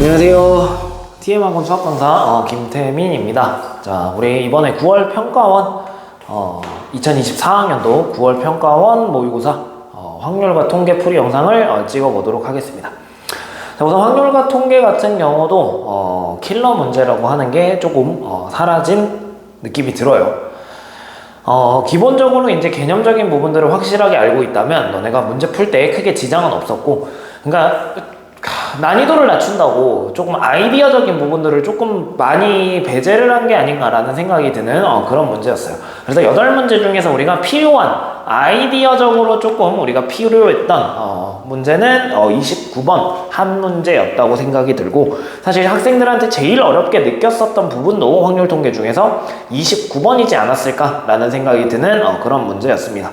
안녕하세요. TM학원 수학 강사 어, 김태민입니다. 자, 우리 이번에 9월 평가원 어, 2024학년도 9월 평가원 모의고사 어, 확률과 통계 풀이 영상을 어, 찍어보도록 하겠습니다. 자, 우선 확률과 통계 같은 경우도 어, 킬러 문제라고 하는 게 조금 어, 사라진 느낌이 들어요. 어, 기본적으로 이제 개념적인 부분들을 확실하게 알고 있다면 너네가 문제 풀 때 크게 지장은 없었고, 그러니까 하, 난이도를 낮춘다고 조금 아이디어적인 부분들을 조금 많이 배제를 한 게 아닌가라는 생각이 드는 어, 그런 문제였어요. 그래서 여덟 문제 중에서 우리가 필요한 아이디어적으로 조금 우리가 필요했던 어, 문제는 어, 29번 한 문제였다고 생각이 들고 사실 학생들한테 제일 어렵게 느꼈었던 부분도 확률 통계 중에서 29번이지 않았을까라는 생각이 드는 어, 그런 문제였습니다.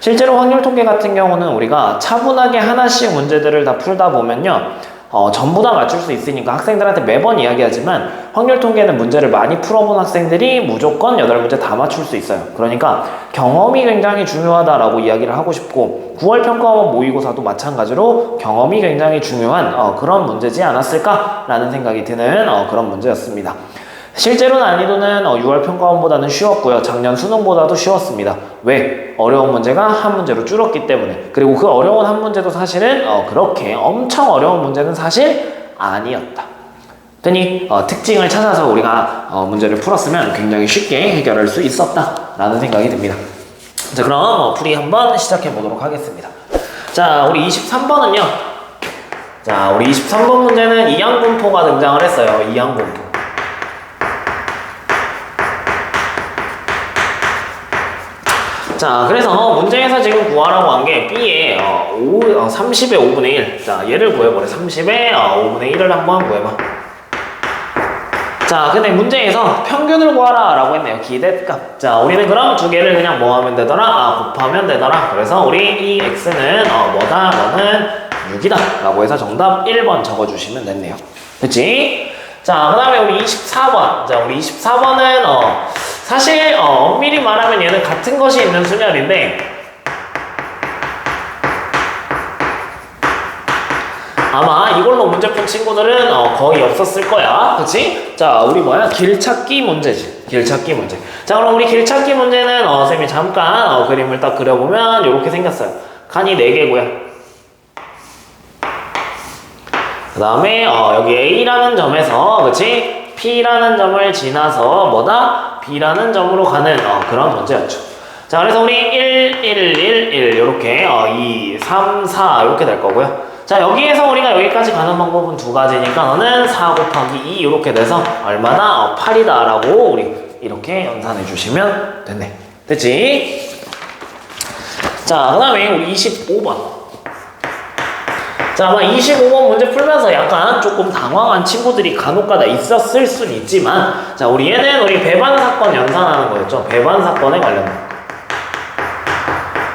실제로 확률 통계 같은 경우는 우리가 차분하게 하나씩 문제들을 다 풀다 보면요. 어, 전부 다 맞출 수 있으니까 학생들한테 매번 이야기하지만 확률 통계는 문제를 많이 풀어본 학생들이 무조건 8문제 다 맞출 수 있어요. 그러니까 경험이 굉장히 중요하다라고 이야기를 하고 싶고 9월 평가원 모의고사도 마찬가지로 경험이 굉장히 중요한 어, 그런 문제지 않았을까라는 생각이 드는 어, 그런 문제였습니다. 실제로 난이도는 어, 6월 평가원보다는 쉬웠고요. 작년 수능보다도 쉬웠습니다. 왜? 어려운 문제가 한 문제로 줄었기 때문에. 그리고 그 어려운 한 문제도 사실은 어, 그렇게 엄청 어려운 문제는 사실 아니었다. 그니 어, 특징을 찾아서 우리가 어, 문제를 풀었으면 굉장히 쉽게 해결할 수 있었다라는 생각이 듭니다. 자 그럼 어, 풀이 한번 시작해 보도록 하겠습니다. 자 우리 23번은요. 자 우리 23번 문제는 이항분포가 등장을 했어요. 이항분포. 자, 그래서 문제에서 지금 구하라고 한 게 B의 어, 5, 어, 30의 5분의 1. 자, 얘를 구해보래. 30의 어, 5분의 1을 한번 구해봐. 자, 근데 문제에서 평균을 구하라 라고 했네요. 기대값. 자, 우리는 그럼 두 개를 그냥 뭐 하면 되더라? 아, 곱하면 되더라. 그래서 우리 이 x는 어, 뭐다? 너는 6이다. 라고 해서 정답 1번 적어주시면 됐네요. 그치? 자, 그 다음에 우리 24번. 자, 우리 24번은, 어, 사실, 어, 엄밀히 말하면 얘는 같은 것이 있는 순열인데, 아마 이걸로 문제 푼 친구들은 어, 거의 없었을 거야. 그치? 자, 우리 뭐야? 길찾기 문제지. 길찾기 문제. 자, 그럼 우리 길찾기 문제는, 어, 쌤이 잠깐, 어, 그림을 딱 그려보면, 이렇게 생겼어요. 칸이 4개고요. 그 다음에 어, 여기 A라는 점에서 그치? P라는 점을 지나서 뭐다? B라는 점으로 가는 어, 그런 문제였죠. 자 그래서 우리 1, 1, 1, 1 이렇게 어, 2, 3, 4 이렇게 될 거고요. 자 여기에서 우리가 여기까지 가는 방법은 두 가지니까 너는 4 곱하기 2 이렇게 돼서 얼마나 어, 8이다 라고 우리 이렇게 연산해 주시면 됐네. 됐지? 자 그 다음에 우리 25번 자, 아마 25번 문제 풀면서 약간 조금 당황한 친구들이 간혹가다 있었을 순 있지만, 자, 우리 얘는 우리 배반 사건 연산하는 거였죠. 배반 사건에 관련된.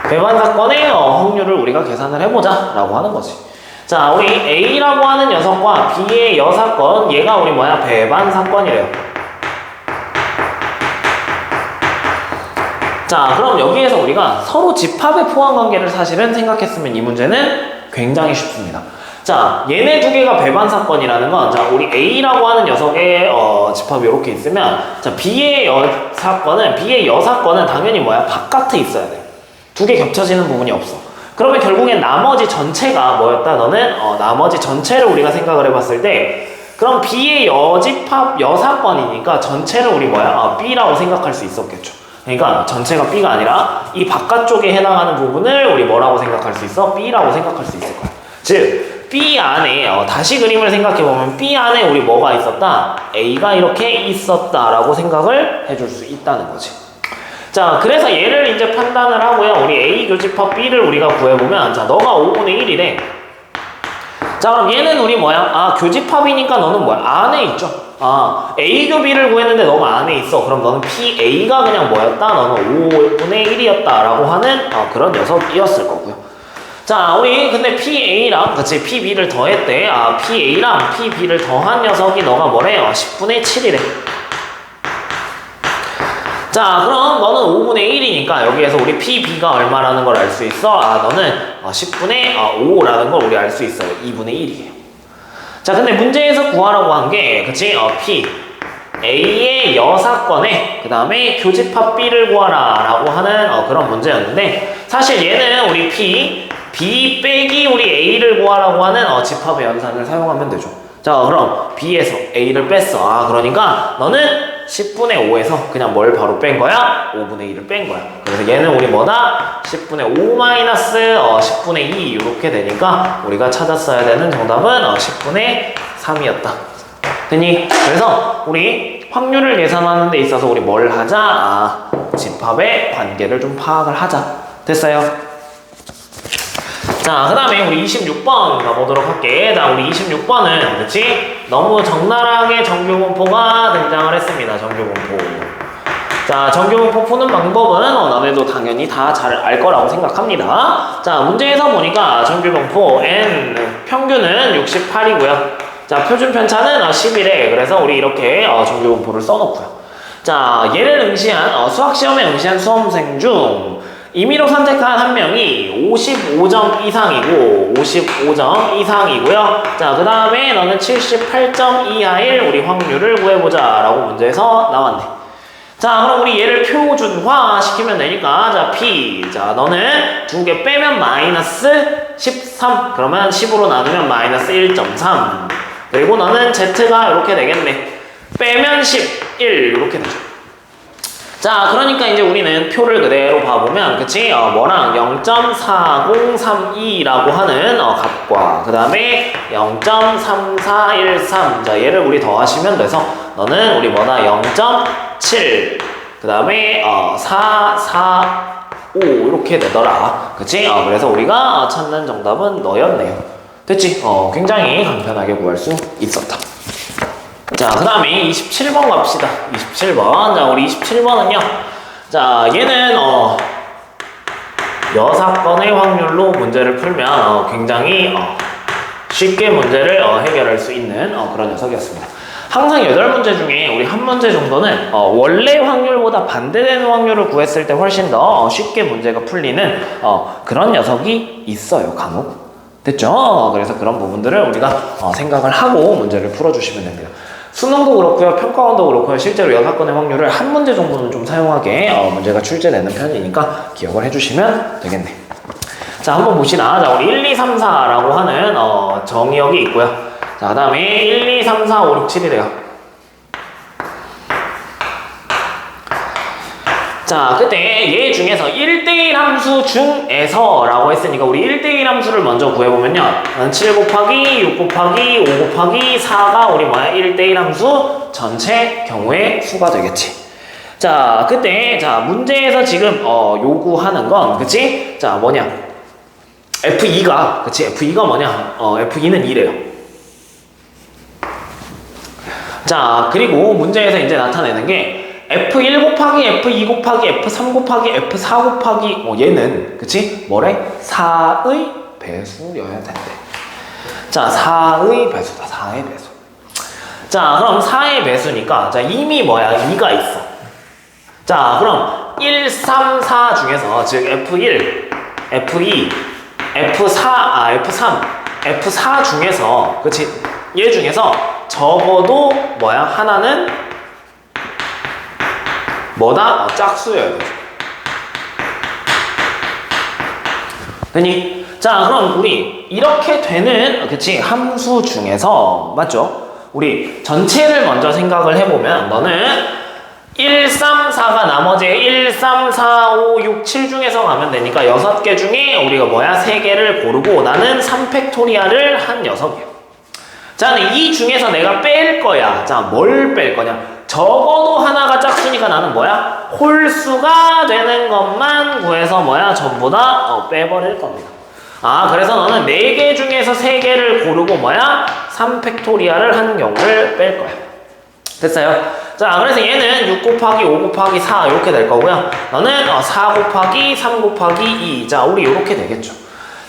배반 사건의 어, 확률을 우리가 계산을 해보자 라고 하는 거지. 자, 우리 A라고 하는 녀석과 B의 여사건, 얘가 우리 뭐야? 배반 사건이래요. 자, 그럼 여기에서 우리가 서로 집합의 포함 관계를 사실은 생각했으면 이 문제는 굉장히 쉽습니다. 자, 얘네 두 개가 배반 사건이라는 건, 자, 우리 A라고 하는 녀석의 어, 집합이 이렇게 있으면, 자, B의 여 사건은, B의 여 사건은 당연히 뭐야? 바깥에 있어야 돼. 두 개 겹쳐지는 부분이 없어. 그러면 결국엔 나머지 전체가 뭐였다? 너는, 어, 나머지 전체를 우리가 생각을 해봤을 때, 그럼 B의 여집합, 여사건이니까 전체를 우리 뭐야? 아, B라고 생각할 수 있었겠죠. 그러니까 전체가 B가 아니라 이 바깥쪽에 해당하는 부분을 우리 뭐라고 생각할 수 있어? B라고 생각할 수 있을 거야. 즉, B 안에 어, 다시 그림을 생각해 보면 B 안에 우리 뭐가 있었다? A가 이렇게 있었다라고 생각을 해줄 수 있다는 거지. 자, 그래서 얘를 이제 판단을 하고요. 우리 A 교집합 B를 우리가 구해보면, 자, 너가 5분의 1이래. 자, 그럼 얘는 우리 뭐야? 아, 교집합이니까 너는 뭐야? 안에 있죠. 아, A교 B를 구했는데 너가 안에 있어. 그럼 너는 PA가 그냥 뭐였다? 너는 5분의 1이었다. 라고 하는 어, 그런 녀석이었을 거고요. 자, 우리 근데 PA랑, 그치, PB를 더했대. 아, PA랑 PB를 더한 녀석이 너가 뭐래? 어, 10분의 7이래. 자, 그럼 너는 5분의 1이니까 여기에서 우리 PB가 얼마라는 걸 알 수 있어? 아, 너는 어, 10분의 어, 5라는 걸 우리 알 수 있어요. 2분의 1이에요. 자, 근데 문제에서 구하라고 한 게, 그치? 어, P. A의 여사건에, 그 다음에 교집합 B를 구하라. 라고 하는 어, 그런 문제였는데, 사실 얘는 우리 P, B 빼기 우리 A를 구하라고 하는 어, 집합의 연산을 사용하면 되죠. 자, 그럼 B에서 A를 뺐어. 아, 그러니까 너는 10분의 5에서 그냥 뭘 바로 뺀 거야? 5분의 2를 뺀 거야. 그래서 얘는 우리 뭐다? 10분의 5 마이너스 어, 10분의 2 이렇게 되니까 우리가 찾았어야 되는 정답은 어, 10분의 3이었다. 됐니? 그래서 우리 확률을 계산하는 데 있어서 우리 뭘 하자? 아, 집합의 관계를 좀 파악을 하자. 됐어요? 자, 그 다음에 우리 26번 가보도록 할게. 자, 우리 26번은, 그치? 너무 적나라하게 정규분포가 등장을 했습니다. 정규분포. 자, 정규분포 푸는 방법은 어, 너네도 당연히 다 잘 알 거라고 생각합니다. 자, 문제에서 보니까 정규분포 n 평균은 68이고요. 자, 표준 편차는 어, 11에 그래서 우리 이렇게 어, 정규분포를 써놓고요. 자, 얘를 응시한 어, 수학시험에 응시한 수험생 중 임의로 선택한 한 명이 55점 이상이고 55점 이상이고요. 자, 그 다음에 너는 78점 이하일 우리 확률을 구해보자 라고 문제에서 나왔네. 자, 그럼 우리 얘를 표준화 시키면 되니까 자, P. 자, 너는 두 개 빼면 마이너스 13. 그러면 10으로 나누면 마이너스 1.3. 그리고 너는 Z가 이렇게 되겠네. 빼면 11 이렇게 되죠. 자, 그러니까 이제 우리는 표를 그대로 봐보면, 그치? 어, 뭐랑 0.4032라고 하는 어, 값과, 그 다음에 0.3413. 자, 얘를 우리 더하시면 돼서, 너는 우리 뭐다? 0.7. 그 다음에 어, 4, 4, 5 이렇게 되더라. 그치? 어, 그래서 우리가 어, 찾는 정답은 너였네요. 됐지? 어, 굉장히 간편하게 구할 수 있었다. 자, 그 다음에 27번 갑시다. 27번. 자, 우리 27번은요. 자, 얘는, 어, 여사건의 확률로 문제를 풀면, 어, 굉장히, 어, 쉽게 문제를 어, 해결할 수 있는 어, 그런 녀석이었습니다. 항상 8문제 중에 우리 한 문제 정도는 어, 원래 확률보다 반대되는 확률을 구했을 때 훨씬 더 어, 쉽게 문제가 풀리는 어, 그런 녀석이 있어요, 간혹. 됐죠? 그래서 그런 부분들을 우리가 어, 생각을 하고 문제를 풀어주시면 됩니다. 수능도 그렇고요, 평가원도 그렇고요, 실제로 여사건의 확률을 한 문제 정도는 좀 사용하게 어, 문제가 출제되는 편이니까 기억을 해주시면 되겠네. 자, 한번 보시나. 자, 우리 1, 2, 3, 4라고 하는 어, 정의역이 있고요. 자, 그 다음에 1, 2, 3, 4, 5, 6, 7이래요. 자, 그때 얘 중에서 1대1 함수 중에서 라고 했으니까 우리 1대1 함수를 먼저 구해보면요. 7 곱하기 6 곱하기 5 곱하기 4가 우리 뭐야? 1대1 함수 전체 경우의 수가 되겠지. 자, 그때 자 문제에서 지금 어, 요구하는 건 그치? 자, 뭐냐? F2가 그치? F2가 뭐냐? 어, F2는 2래요. 자, 그리고 문제에서 이제 나타내는 게 F1 곱하기 F2 곱하기 F3 곱하기 F4 곱하기 어, 얘는 그치? 뭐래? 4의 배수여야 된대. 자, 4의 배수다. 4의 배수. 자, 그럼 4의 배수니까 자, 이미 뭐야? 2가 있어. 자, 그럼 1, 3, 4 중에서 즉 F1, F2, F4, 아 F3, F4 중에서 그치? 얘 중에서 적어도 뭐야? 하나는 뭐다? 어, 짝수여야 되죠. 되니? 자, 그럼 우리 이렇게 되는 그치 함수 중에서 맞죠? 우리 전체를 먼저 생각을 해보면 너는 1, 3, 4가 나머지 1, 3, 4, 5, 6, 7 중에서 가면 되니까 6개 중에 우리가 뭐야? 3개를 고르고 나는 3팩토리아를 한 녀석이에요. 자, 근데 이 중에서 내가 뺄 거야. 자, 뭘 뺄 거냐? 적어도 하나가 짝수니까 나는 뭐야? 홀수가 되는 것만 구해서 뭐야? 전부 다 어, 빼버릴 겁니다. 아, 그래서 너는 4개 중에서 3개를 고르고 뭐야? 3팩토리아를 한 경우를 뺄 거야. 됐어요? 자, 그래서 얘는 6 곱하기 5 곱하기 4 이렇게 될 거고요. 너는 어, 4 곱하기 3 곱하기 2. 자, 우리 이렇게 되겠죠.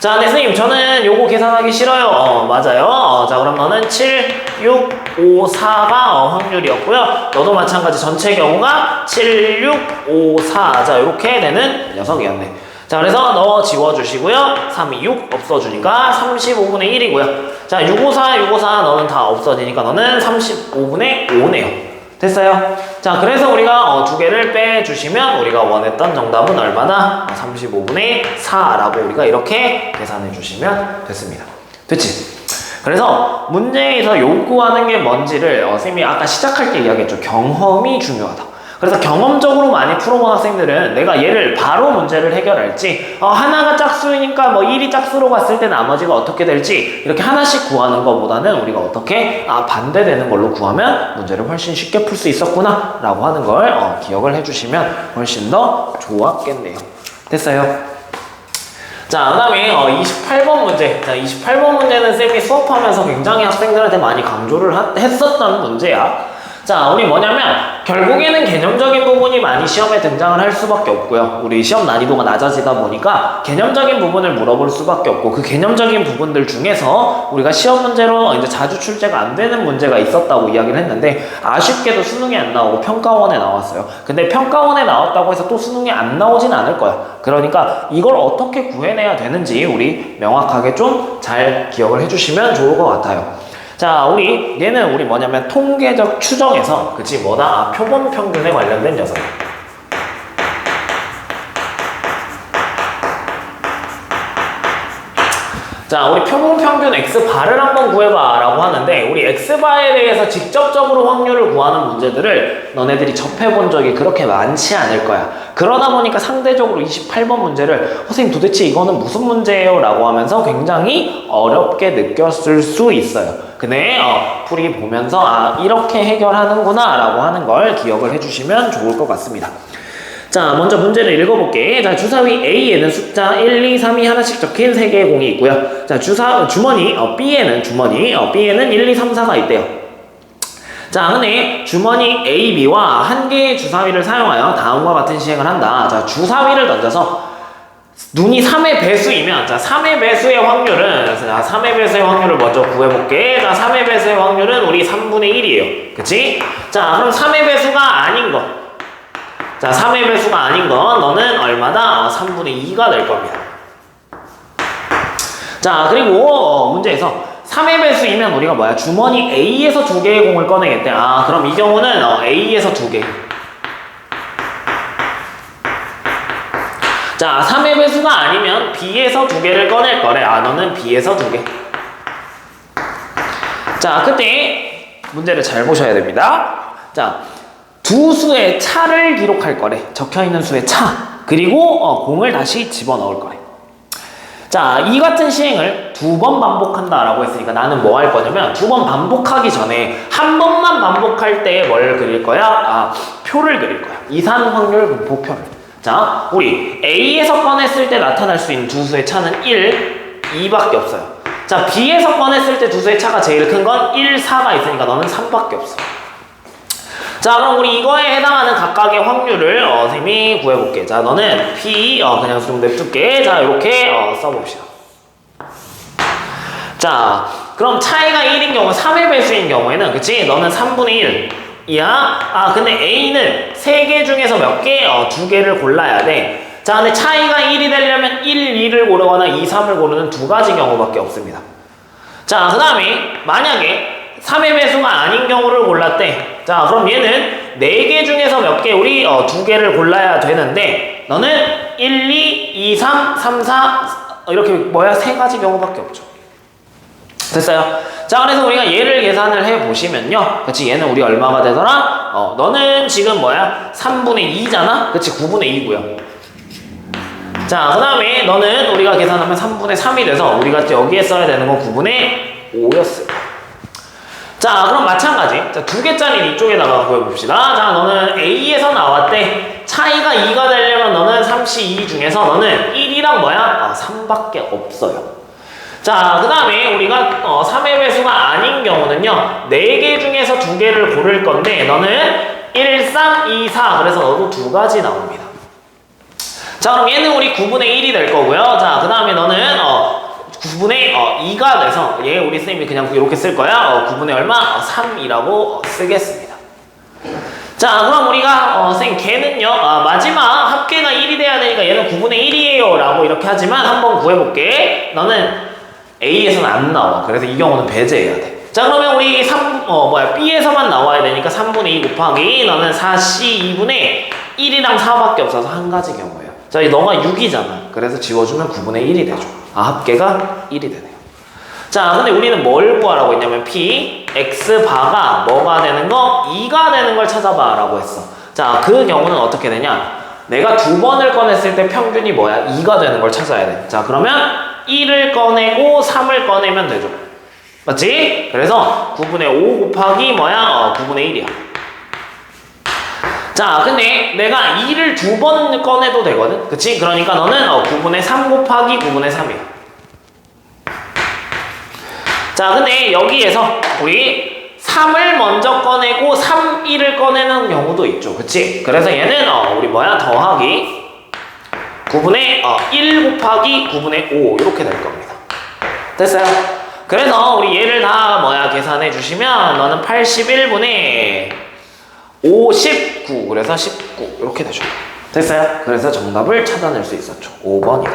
자, 네, 선생님, 저는 요거 계산하기 싫어요. 어, 맞아요. 어, 자, 그럼 너는 7, 6, 5, 4가 어, 확률이었고요. 너도 마찬가지 전체 경우가 7, 6, 5, 4. 자, 이렇게 되는 녀석이었네. 자, 그래서 넣어 지워주시고요. 3, 2, 6 없어주니까 35분의 1이고요. 자, 654, 654 너는 다 없어지니까 너는 35분의 5네요. 됐어요? 자, 그래서 우리가 어, 두 개를 빼주시면 우리가 원했던 정답은 얼마나? 35분의 4라고 우리가 이렇게 계산해 주시면 됐습니다. 됐지? 그래서 문제에서 요구하는 게 뭔지를 어, 선생님이 아까 시작할 때 이야기했죠. 경험이 중요하다. 그래서 경험적으로 많이 풀어본 학생들은 내가 얘를 바로 문제를 해결할지 어, 하나가 짝수이니까 뭐 1이 짝수로 갔을 때 나머지가 어떻게 될지 이렇게 하나씩 구하는 것보다는 우리가 어떻게 아, 반대되는 걸로 구하면 문제를 훨씬 쉽게 풀 수 있었구나 라고 하는 걸 어, 기억을 해주시면 훨씬 더 좋았겠네요. 됐어요? 자, 그 다음에 어, 28번 문제. 자, 28번 문제는 쌤이 수업하면서 굉장히 학생들한테 많이 강조를 하- 했었던 문제야. 자, 우리 뭐냐면, 결국에는 개념적인 부분이 많이 시험에 등장을 할 수밖에 없고요. 우리 시험 난이도가 낮아지다 보니까 개념적인 부분을 물어볼 수밖에 없고, 그 개념적인 부분들 중에서 우리가 시험 문제로 이제 자주 출제가 안 되는 문제가 있었다고 이야기를 했는데, 아쉽게도 수능에 안 나오고 평가원에 나왔어요. 근데 평가원에 나왔다고 해서 또 수능에 안 나오진 않을 거야. 그러니까 이걸 어떻게 구해내야 되는지 우리 명확하게 좀 잘 기억을 해주시면 좋을 것 같아요. 자, 우리 얘는 우리 뭐냐면 통계적 추정에서 그치 뭐다? 아, 표본 평균에 관련된 녀석. 자, 우리 표본 평균 X바를 한번 구해봐 라고 하는데 우리 X바에 대해서 직접적으로 확률을 구하는 문제들을 너네들이 접해본 적이 그렇게 많지 않을 거야. 그러다 보니까 상대적으로 28번 문제를 선생님 도대체 이거는 무슨 문제예요? 라고 하면서 굉장히 어렵게 느꼈을 수 있어요. 근데 어, 풀이 보면서 아 이렇게 해결하는구나 라고 하는 걸 기억을 해주시면 좋을 것 같습니다. 자, 먼저 문제를 읽어볼게. 자, 주사위 A에는 숫자 1, 2, 3이 하나씩 적힌 3개의 공이 있고요. 자, 주사, 주머니, 어, B에는 주머니, 어, B에는 1, 2, 3, 4가 있대요. 자, 근데 주머니 A, B와 한 개의 주사위를 사용하여 다음과 같은 시행을 한다. 자, 주사위를 던져서 눈이 3의 배수이면, 자, 3의 배수의 확률은, 자, 3의 배수의 확률을 먼저 구해볼게. 자, 3의 배수의 확률은 우리 3분의 1이에요. 그치? 자, 그럼 3의 배수가 아닌 거. 자, 3의 배수가 아닌 건 너는 얼마다? 어, 3분의 2가 될 겁니다. 자, 그리고 어, 문제에서 3의 배수이면 우리가 뭐야? 주머니 A에서 두 개의 공을 꺼내겠대. 아, 그럼 이 경우는 어, A에서 두 개. 자, 3의 배수가 아니면 B에서 두 개를 꺼낼 거래. 아, 너는 B에서 두 개. 자, 그때 문제를 잘 보셔야 됩니다. 자, 두 수의 차를 기록할 거래. 적혀 있는 수의 차. 그리고 어, 공을 다시 집어넣을 거래. 자, 이 같은 시행을 두 번 반복한다라고 했으니까 나는 뭐 할 거냐면 두 번 반복하기 전에 한 번만 반복할 때 뭘 그릴 거야? 아, 표를 그릴 거야. 이산 확률 분포표를. 자, 우리 A에서 꺼냈을 때 나타날 수 있는 두 수의 차는 1, 2밖에 없어요. 자, B에서 꺼냈을 때 두 수의 차가 제일 큰 건 1, 4가 있으니까 너는 3밖에 없어. 자, 그럼 우리 이거에 해당하는 각각의 확률을 어, 선생님이 구해볼게. 자, 너는 P 어, 그냥 좀 냅둘게. 자, 이렇게 어, 써봅시다. 자, 그럼 차이가 1인 경우, 3의 배수인 경우에는, 그치? 너는 3분의 1. 이야? 아, 근데 A는 3개 중에서 몇 개? 어, 2개를 골라야 돼. 자, 근데 차이가 1이 되려면 1, 2를 고르거나 2, 3을 고르는 두 가지 경우밖에 없습니다. 자, 그 다음에 만약에 3의 배수가 아닌 경우를 골랐대. 자, 그럼 얘는 4개 중에서 몇 개? 우리 어, 2개를 골라야 되는데 너는 1, 2, 2, 3, 3, 4 어, 이렇게 뭐야? 세 가지 경우밖에 없죠. 됐어요? 자, 그래서 우리가 얘를 계산을 해 보시면요. 그치, 얘는 우리 얼마가 되더라? 어, 너는 지금 뭐야? 3분의 2잖아? 그치, 9분의 2고요. 자, 그 다음에 너는 우리가 계산하면 3분의 3이 돼서 우리가 여기에 써야 되는 건 9분의 5였어요. 자, 그럼 마찬가지. 자, 두 개짜리 이쪽에다가 구해봅시다. 자, 너는 A에서 나왔대. 차이가 2가 되려면 너는 32 중에서 너는 1이랑 뭐야? 어, 3밖에 없어요. 자, 그 다음에 우리가 어, 3의 배수가 아닌 경우는요. 4개 중에서 2개를 고를 건데 너는 1, 3, 2, 4. 그래서 너도 두 가지 나옵니다. 자, 그럼 얘는 우리 9분의 1이 될 거고요. 자, 그 다음에 너는 어, 9분의 어, 2가 돼서 얘 우리 쌤이 그냥 이렇게 쓸 거야. 어, 9분의 얼마? 어, 3이라고 쓰겠습니다. 자, 자, 그럼 우리가 어, 쌤 걔는요. 아, 마지막 합계가 1이 돼야 되니까 얘는 9분의 1이에요. 라고 이렇게 하지만 한번 구해볼게. 너는 A에서는 안 나와. 그래서 이 경우는 배제해야 돼. 자, 그러면 우리 3, 어, 뭐야, B에서만 나와야 되니까 3분의 2 곱하기 너는 4C 2분의 1이랑 4밖에 없어서 한 가지 경우예요. 자, 이 너가 6이잖아. 그래서 지워주면 9분의 1이 되죠. 아, 합계가 1이 되네요. 자, 근데 우리는 뭘 구하라고 했냐면 P, X 바가 뭐가 되는 거? 2가 되는 걸 찾아봐 라고 했어. 자, 그 경우는 어떻게 되냐? 내가 두 번을 꺼냈을 때 평균이 뭐야? 2가 되는 걸 찾아야 돼. 자, 그러면 1을 꺼내고 3을 꺼내면 되죠. 맞지? 그래서 9분의 5 곱하기 뭐야? 어, 9분의 1이야. 자, 근데 내가 2를 두 번 꺼내도 되거든? 그치? 그러니까 너는 어, 9분의 3 곱하기 9분의 3이야. 자, 근데 여기에서 우리 3을 먼저 꺼내고 3, 1을 꺼내는 경우도 있죠. 그치? 그래서 얘는 어, 우리 뭐야? 더하기 9분의 어, 1 곱하기 9분의 5 이렇게 될 겁니다. 됐어요? 그래서 우리 얘를 다 뭐야 계산해 주시면 너는 81분의 59 그래서 19 이렇게 되죠. 됐어요? 그래서 정답을 찾아낼 수 있었죠. 5번이다.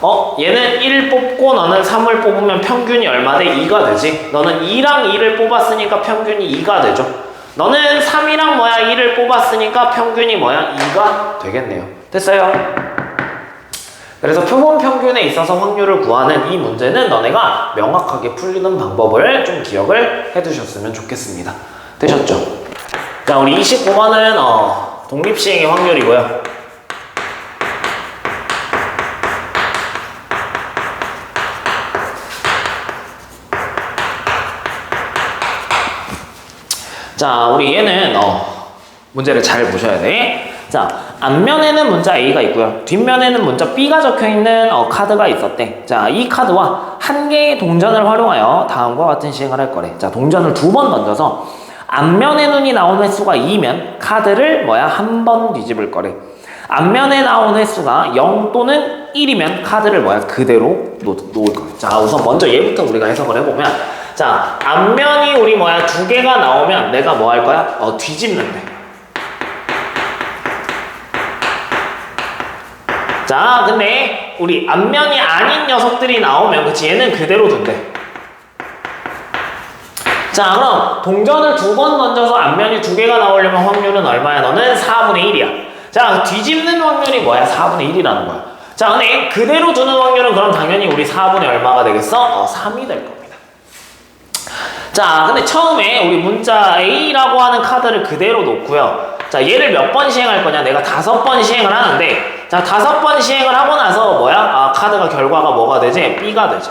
어, 얘는 1 뽑고 너는 3을 뽑으면 평균이 얼마 돼? 2가 되지. 너는 2랑 2를 뽑았으니까 평균이 2가 되죠. 너는 3이랑 뭐야? 1을 뽑았으니까 평균이 뭐야? 2가 되겠네요. 됐어요? 그래서 표본 평균에 있어서 확률을 구하는 이 문제는 너네가 명확하게 풀리는 방법을 좀 기억을 해두셨으면 좋겠습니다. 되셨죠? 자, 우리 29번은 어, 독립시행의 확률이고요. 자, 우리 얘는 어, 문제를 잘 보셔야 돼. 자, 앞면에는 문자 A가 있고요. 뒷면에는 문자 B가 적혀 있는 어, 카드가 있었대. 자, 이 카드와 한 개의 동전을 활용하여 다음과 같은 시행을 할 거래. 자, 동전을 두 번 던져서 앞면에 눈이 나온 횟수가 2면 카드를 뭐야 한 번 뒤집을 거래. 앞면에 나온 횟수가 0 또는 1이면 카드를 뭐야 그대로 놓, 놓을 거야. 자, 우선 먼저 얘부터 우리가 해석을 해보면 자, 앞면이 우리 뭐야 두 개가 나오면 내가 뭐 할 거야? 어, 뒤집는데. 자, 근데 우리 앞면이 아닌 녀석들이 나오면 그치 얘는 그대로 둔대. 자, 그럼 동전을 두 번 던져서 앞면이 두 개가 나오려면 확률은 얼마야? 너는 4분의 1이야. 자, 뒤집는 확률이 뭐야? 4분의 1이라는 거야. 자, 근데 그대로 두는 확률은 그럼 당연히 우리 4분의 얼마가 되겠어? 어, 3이 될 겁니다. 자, 근데 처음에 우리 문자 A라고 하는 카드를 그대로 놓고요. 자, 얘를 몇 번 시행할 거냐? 내가 다섯 번 시행을 하는데, 자, 다섯 번 시행을 하고 나서 뭐야? 아, 카드가 결과가 뭐가 되지? B가 되죠.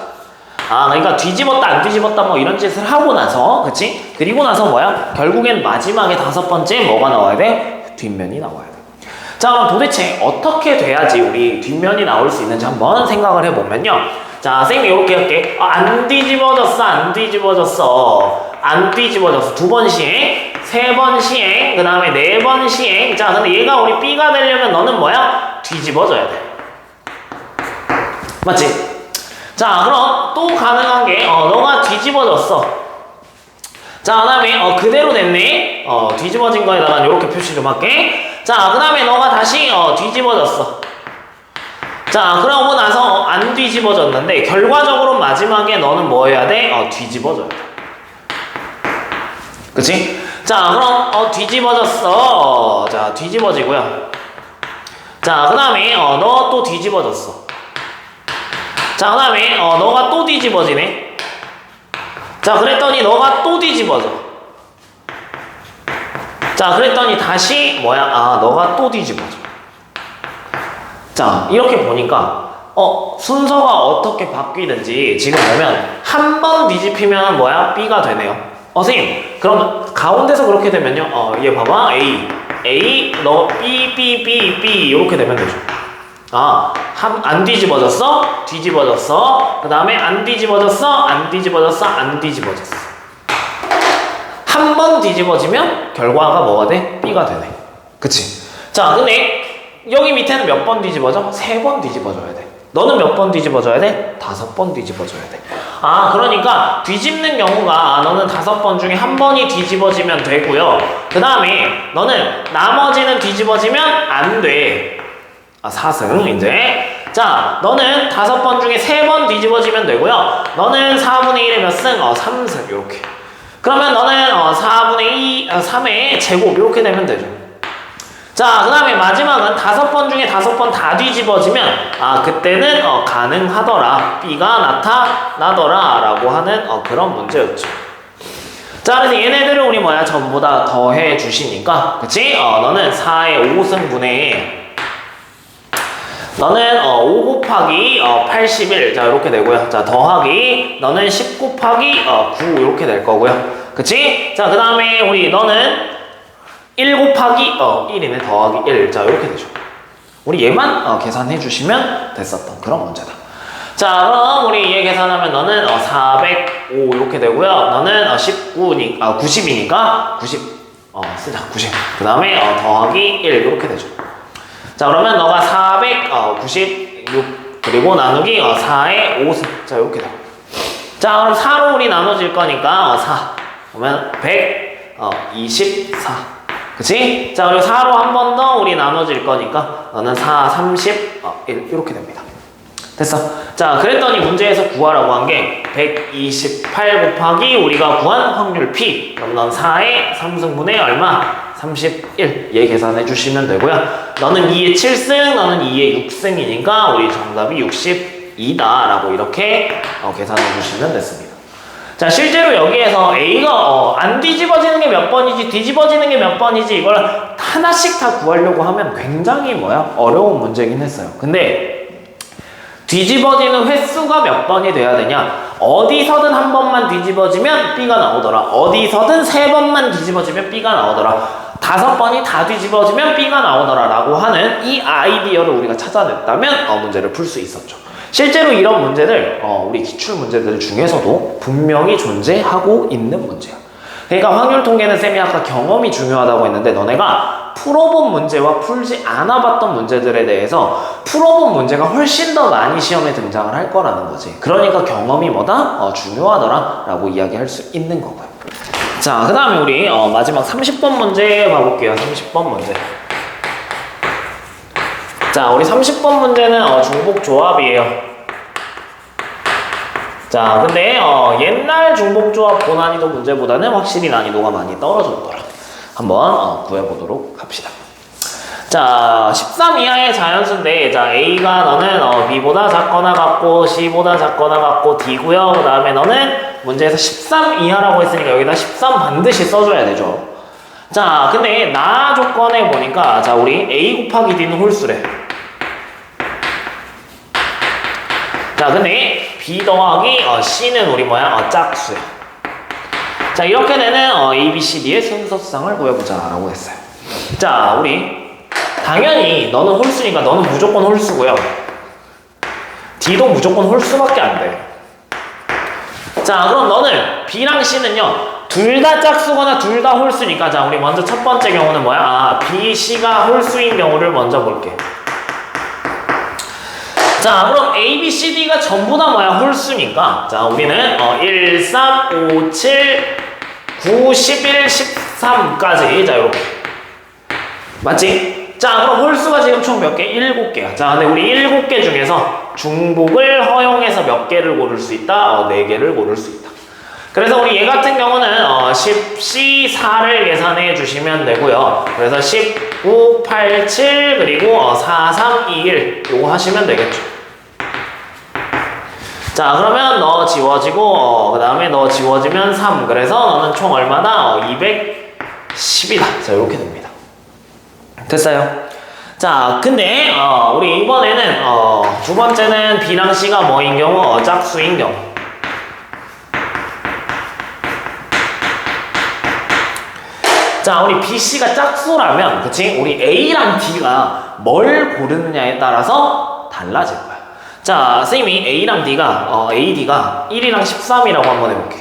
아, 그러니까 뒤집었다, 안 뒤집었다, 뭐 이런 짓을 하고 나서, 그치? 그리고 나서 뭐야? 결국엔 마지막에 다섯 번째 뭐가 나와야 돼? 뒷면이 나와야 돼. 자, 그럼 도대체 어떻게 돼야지 우리 뒷면이 나올 수 있는지 한번 생각을 해보면요. 자, 선생님이 이렇게 할게. 아, 안 뒤집어졌어, 안 뒤집어졌어. 안 뒤집어졌어. 두 번 시행, 세 번 시행, 그 다음에 네 번 시행. 자, 근데 얘가 우리 B가 되려면 너는 뭐야? 뒤집어져야 돼. 맞지? 자, 그럼 또 가능한 게, 어, 너가 뒤집어졌어. 자, 그 다음에, 어, 그대로 됐네. 어, 뒤집어진 거에다가 이렇게 표시 좀 할게. 자, 그 다음에 너가 다시, 어, 뒤집어졌어. 자, 그러고 나서 어, 안 뒤집어졌는데, 결과적으로 마지막에 너는 뭐 해야 돼? 어, 뒤집어져야 돼. 그치? 자, 그럼, 어, 뒤집어졌어. 자, 뒤집어지고요. 자, 그 다음에, 어, 너 또 뒤집어졌어. 자, 그 다음에, 어, 너가 또 뒤집어지네. 자, 그랬더니 너가 또 뒤집어져. 자, 그랬더니 다시, 뭐야, 아, 너가 또 뒤집어져. 자, 이렇게 보니까, 어, 순서가 어떻게 바뀌는지 지금 보면, 한 번 뒤집히면 뭐야? B가 되네요. 어, 선생님, 그러면 가운데서 그렇게 되면요, 어, 얘 봐봐. A. A, 너 B, B, B, B, 이렇게 되면 되죠. 아, 한, 안 뒤집어졌어? 뒤집어졌어. 그 다음에 안 뒤집어졌어? 안 뒤집어졌어? 안 뒤집어졌어. 한 번 뒤집어지면 결과가 뭐가 돼? B가 되네. 그치? 자, 근데 여기 밑에는 몇 번 뒤집어져? 세 번 뒤집어줘야 돼. 너는 몇 번 뒤집어줘야 돼? 다섯 번 뒤집어줘야 돼. 아, 그러니까 뒤집는 경우가 아, 너는 다섯 번 중에 한 번이 뒤집어지면 되고요. 그 다음에 너는 나머지는 뒤집어지면 안 돼. 아, 4승, 이제. 자, 너는 다섯 번 중에 세 번 뒤집어지면 되고요. 너는 4분의 1의 몇 승? 어, 3승, 이렇게. 그러면 너는 어, 4분의 2, 어, 3의 제곱, 이렇게 되면 되죠. 자, 그 다음에 마지막은 다섯 번 중에 다섯 번 다 뒤집어지면, 아, 그때는, 어, 가능하더라. B가 나타나더라. 라고 하는, 어, 그런 문제였죠. 자, 그래서 얘네들을 우리 뭐야, 전부 다 더해 주시니까, 그치? 어, 너는 4의 5승분의 너는 어, 5 곱하기 어, 81, 자, 이렇게 되고요. 자, 더하기, 너는 10 곱하기 어, 9, 이렇게 될 거고요. 그치? 자, 그 다음에 우리 너는 1 곱하기 어 1이네 더하기 1. 자 이렇게 되죠. 우리 얘만 어, 계산해 주시면 됐었던 그런 문제다. 자 그럼 우리 얘 계산하면 너는 어, 405 이렇게 되고요. 너는 어, 19니 아 90이니까 90 어, 쓰자 90. 그 다음에 어, 더하기 1 이렇게 되죠. 자 그러면 너가 496 그리고 나누기 어, 4의 5승. 자 이렇게 돼. 자 그럼 4로 우리 나눠질 거니까 어, 4 그러면 100 어, 24 그치? 자, 그리고 4로 한 번 더 우리 나눠질 거니까 너는 4, 30, 어, 1 이렇게 됩니다. 됐어. 자, 그랬더니 문제에서 구하라고 한 게 128 곱하기 우리가 구한 확률 P. 그럼 넌 4의 3승분의 얼마? 31. 얘 계산해 주시면 되고요. 너는 2의 7승, 너는 2의 6승이니까 우리 정답이 62다. 라고 이렇게 어, 계산해 주시면 됐습니다. 자, 실제로 여기에서 A가 어, 안 뒤집어지는 게 몇 번이지, 뒤집어지는 게 몇 번이지, 이걸 하나씩 다 구하려고 하면 굉장히 뭐야? 어려운 문제긴 했어요. 근데 뒤집어지는 횟수가 몇 번이 돼야 되냐? 어디서든 한 번만 뒤집어지면 B가 나오더라. 어디서든 세 번만 뒤집어지면 B가 나오더라. 다섯 번이 다 뒤집어지면 B가 나오더라. 라고 하는 이 아이디어를 우리가 찾아냈다면 어, 문제를 풀 수 있었죠. 실제로 이런 문제들, 어, 우리 기출 문제들 중에서도 분명히 존재하고 있는 문제야. 그러니까 확률 통계는 쌤이 아까 경험이 중요하다고 했는데 너네가 풀어본 문제와 풀지 않아봤던 문제들에 대해서 풀어본 문제가 훨씬 더 많이 시험에 등장을 할 거라는 거지. 그러니까 경험이 뭐다? 어, 중요하더라. 라고 이야기할 수 있는 거고요. 자, 그 다음에 우리 어, 마지막 30번 문제 봐볼게요. 30번 문제. 자, 우리 30번 문제는 어, 중복 조합이에요. 자, 근데 어, 옛날 중복 조합 고난이도 문제보다는 확실히 난이도가 많이 떨어졌더라. 한번 어, 구해보도록 합시다. 자, 13 이하의 자연수인데, 자, A가 너는 어, B보다 작거나 같고, C보다 작거나 같고, D고요. 그 다음에 너는 문제에서 13 이하라고 했으니까 여기다 13 반드시 써줘야 되죠. 자, 근데 나 조건에 보니까, 자, 우리 A 곱하기 D는 홀수래. 자, 근데 B 더하기 어, C는 우리 뭐야? 어, 짝수야. 자, 이렇게 되는 어, A, B, C, D의 순서상을 구해보자 라고 했어요. 자, 우리 당연히 너는 홀수니까 너는 무조건 홀수고요. D도 무조건 홀수밖에 안 돼. 자, 그럼 너는 B랑 C는요. 둘 다 짝수거나 둘 다 홀수니까 자, 우리 먼저 첫 번째 경우는 뭐야? 아, B, C가 홀수인 경우를 먼저 볼게. 자, 그럼 A, B, C, D가 전부 다 뭐야? 홀수니까. 자, 우리는 어, 1, 3, 5, 7, 9, 11, 13까지. 자, 이렇게. 맞지? 자, 그럼 홀수가 지금 총 몇 개? 7개야. 자, 근데 우리 7개 중에서 중복을 허용해서 몇 개를 고를 수 있다? 어, 4개를 고를 수 있다. 그래서 우리 얘 같은 경우는 어, 10C4를 계산해 주시면 되고요. 그래서 19, 8, 7 그리고 어, 4, 3, 2, 1 요거 하시면 되겠죠. 자 그러면 너 지워지고 어, 그 다음에 너 지워지면 3 그래서 너는 총 얼마나? 어, 210이다. 자 이렇게 됩니다. 됐어요? 자 근데 어, 우리 이번에는 어, 두 번째는 B랑 C가 뭐인 경우? 어, 짝수인 경우 자, 우리 B, C가 짝수라면, 그치? 우리 A랑 D가 뭘 고르느냐에 따라서 달라질 거야. 자, 선생님이 A랑 D가, 어, A, D가 1이랑 13이라고 한번 해볼게.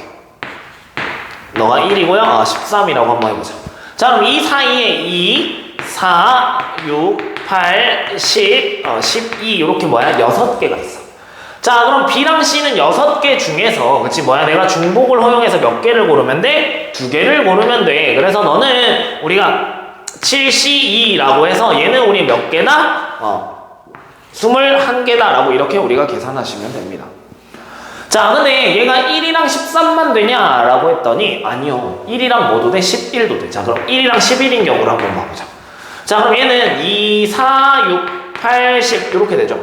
너가 1이고요. 어, 13이라고 한번 해보자. 자, 그럼 이 사이에 2, 4, 6, 8, 10, 어, 12 이렇게 뭐야? 6개가 있어. 자, 그럼 B랑 C는 6개 중에서 그치 뭐야? 내가 중복을 허용해서 몇 개를 고르면 돼? 두 개를 고르면 돼. 그래서 너는 우리가 7C2라고 해서 얘는 우리 몇 개다? 어, 21개다라고 이렇게 우리가 계산하시면 됩니다. 자, 근데 얘가 1이랑 13만 되냐라고 했더니 아니요. 1이랑 뭐도 돼? 11도 돼. 자, 그럼 1이랑 11인 경우를 한번 봐보자. 자, 그럼 얘는 2, 4, 6, 8, 10 이렇게 되죠.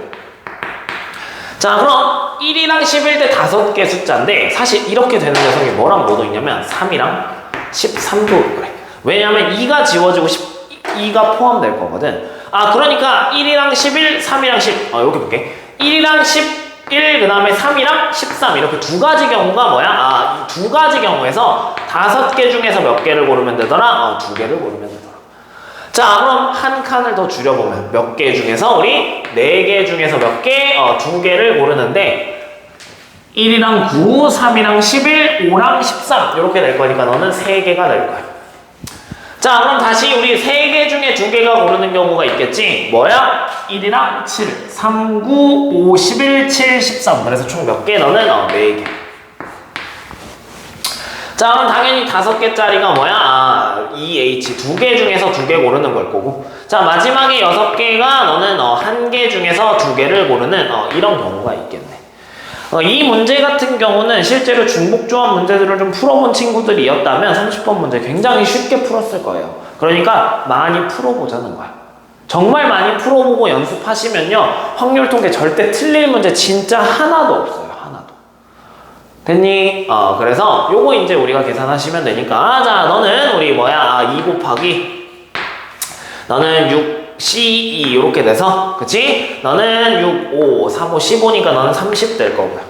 자, 그럼 1이랑 11대 5개 숫자인데 사실 이렇게 되는 녀석이 뭐랑 뭐도 있냐면 3이랑 13도 그래. 왜냐면 2가 지워지고 2가 포함될 거거든. 아, 그러니까 1이랑 11, 3이랑 10. 어, 이렇게 볼게. 1이랑 11, 그 다음에 3이랑 13. 이렇게 두 가지 경우가 뭐야? 아, 이두 가지 경우에서 다섯 개 중에서 몇 개를 고르면 되더라? 어, 두 개를 고르면 되더라. 자, 그럼 한 칸을 더 줄여보면 몇 개 중에서 우리 네 개 중에서 몇 개? 어, 두 개를 고르는데 1이랑 9, 3이랑 11, 5랑 13 이렇게 될 거니까 너는 세 개가 될 거야. 자, 그럼 다시 우리 세 개 중에 두 개가 고르는 경우가 있겠지? 뭐야? 1이랑 7, 3, 9, 5, 11, 7, 13. 그래서 총 몇 개? 너는 어, 네 개. 자, 그럼 당연히 다섯 개짜리가 뭐야? 아, EH 두 개 중에서 두 개 고르는 걸 거고. 자, 마지막에 여섯 개가 너는 어, 한 개 중에서 두 개를 고르는 어, 이런 경우가 있겠네. 어, 이 문제 같은 경우는 실제로 중복조합 문제들을 좀 풀어본 친구들이었다면 30번 문제 굉장히 쉽게 풀었을 거예요. 그러니까 많이 풀어보자는 거야. 정말 많이 풀어보고 연습하시면요. 확률 통계 절대 틀릴 문제 진짜 하나도 없어요. 하나도. 됐니? 어, 그래서 요거 이제 우리가 계산하시면 되니까. 아, 자, 너는 우리 뭐야? 아, 2 곱하기. 너는 6, C2 이렇게 돼서. 그치? 너는 6, 5, 3, 5, 15니까 너는 30 될 거고요.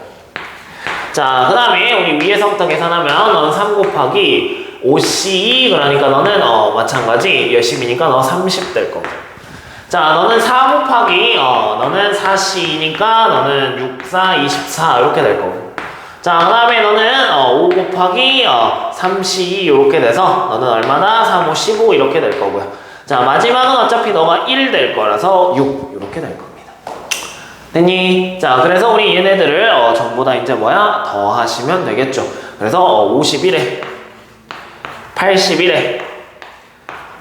자, 그 다음에 우리 위에서부터 계산하면 너는 3 곱하기 5C2 그러니까 너는 어, 마찬가지 열심히니까 너 30 될 거고. 자, 너는 4 곱하기 어, 너는 4C니까 너는 6, 4, 24 이렇게 될 거고. 자, 그 다음에 너는 어, 5 곱하기 어, 3C 이렇게 돼서 너는 얼마나 3, 5, 15 이렇게 될 거고요. 자, 마지막은 어차피 너가 1 될 거라서 6 이렇게 될 겁니다. 됐니? 자, 그래서 우리 얘네들을 어, 전부 다 이제 뭐야? 더 하시면 되겠죠. 그래서 어, 51에 81에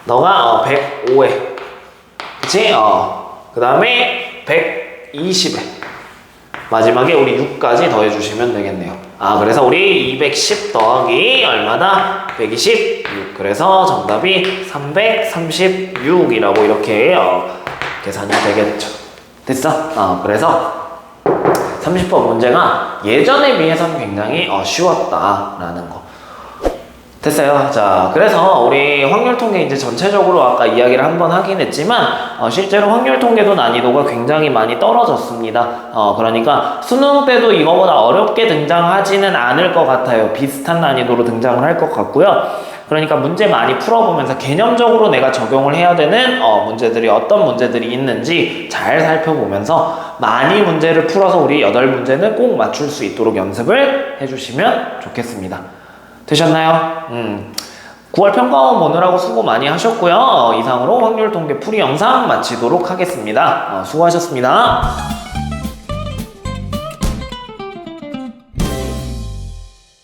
너가 어, 105에 그치? 어, 그 다음에 120에 마지막에 우리 6까지 더해주시면 되겠네요. 아, 그래서 우리 210 더하기 얼마다? 126. 그래서 정답이 336이라고 이렇게 어, 계산이 되겠죠. 됐어? 어, 그래서 30번 문제가 예전에 비해서는 굉장히 어, 쉬웠다라는 거. 됐어요. 자, 그래서 우리 확률 통계 이제 전체적으로 아까 이야기를 한번 하긴 했지만, 어, 실제로 확률 통계도 난이도가 굉장히 많이 떨어졌습니다. 어, 그러니까 수능 때도 이거보다 어렵게 등장하지는 않을 것 같아요. 비슷한 난이도로 등장을 할 것 같고요. 그러니까 문제 많이 풀어보면서 개념적으로 내가 적용을 해야 되는 어, 문제들이 어떤 문제들이 있는지 잘 살펴보면서 많이 문제를 풀어서 우리 8문제는 꼭 맞출 수 있도록 연습을 해주시면 좋겠습니다. 되셨나요? 음. 9월 평가원 보느라고 수고 많이 하셨고요. 어, 이상으로 확률 통계 풀이 영상 마치도록 하겠습니다. 어, 수고하셨습니다.